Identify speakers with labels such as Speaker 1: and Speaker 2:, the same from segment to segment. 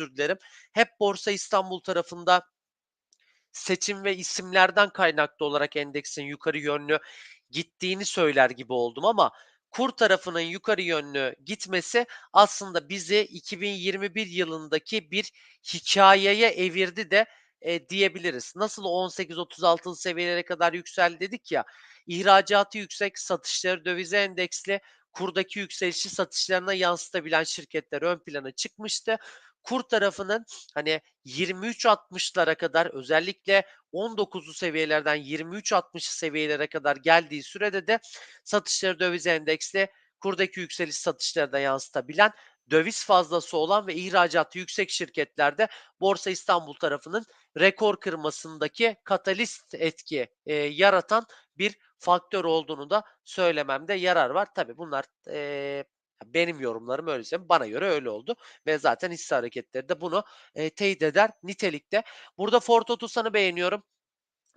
Speaker 1: özür dilerim. Hep Borsa İstanbul tarafında seçim ve isimlerden kaynaklı olarak endeksin yukarı yönlü gittiğini söyler gibi oldum ama kur tarafının yukarı yönlü gitmesi aslında bizi 2021 yılındaki bir hikâyeye evirdi de, eee, diyebiliriz. Nasıl 18-36'lı seviyelere kadar yükseldi dedik ya, ihracatı yüksek, satışları dövize endeksli, kurdaki yükselişi satışlarına yansıtabilen şirketler ön plana çıkmıştı. Kur tarafının hani 23.60'lara kadar özellikle 19'lu seviyelerden 23.60 seviyelere kadar geldiği sürede de satışları döviz endeksli, kurdaki yükseliş satışları da yansıtabilen, döviz fazlası olan ve ihracatı yüksek şirketlerde Borsa İstanbul tarafının rekor kırmasındaki katalist etki, eee, yaratan bir faktör olduğunu da söylememde yarar var. Tabii bunlar, eee, benim yorumlarım öyle söyleyeyim. Bana göre öyle oldu ve zaten hisse hareketleri de bunu, eee, teyit eder nitelikte. Burada Ford Otosan'ı beğeniyorum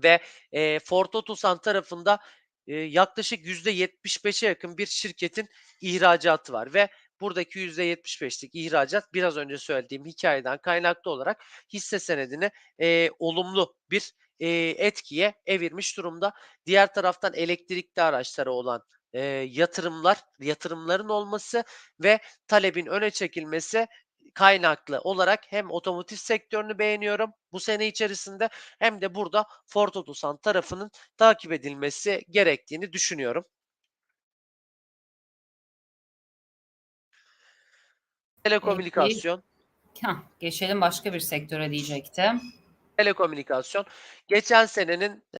Speaker 1: ve, eee, Ford Otosan tarafında, eee, yaklaşık %75'e yakın bir şirketin ihracatı var ve buradaki %75'lik ihracat biraz önce söylediğim hikâyeden kaynaklı olarak hisse senedini, eee, olumlu bir, eee, etkiye evirmiş durumda. Diğer taraftan elektrikli araçlara olan, eee, yatırımlar yatırımların olması ve talebin öne çekilmesi kaynaklı olarak hem otomotiv sektörünü beğeniyorum bu sene içerisinde hem de burada Ford Otosan tarafının takip edilmesi gerektiğini düşünüyorum.
Speaker 2: Peki.
Speaker 1: Telekomünikasyon.
Speaker 2: Geçelim başka bir sektöre diyecektim.
Speaker 1: Telekomünikasyon. Geçen senenin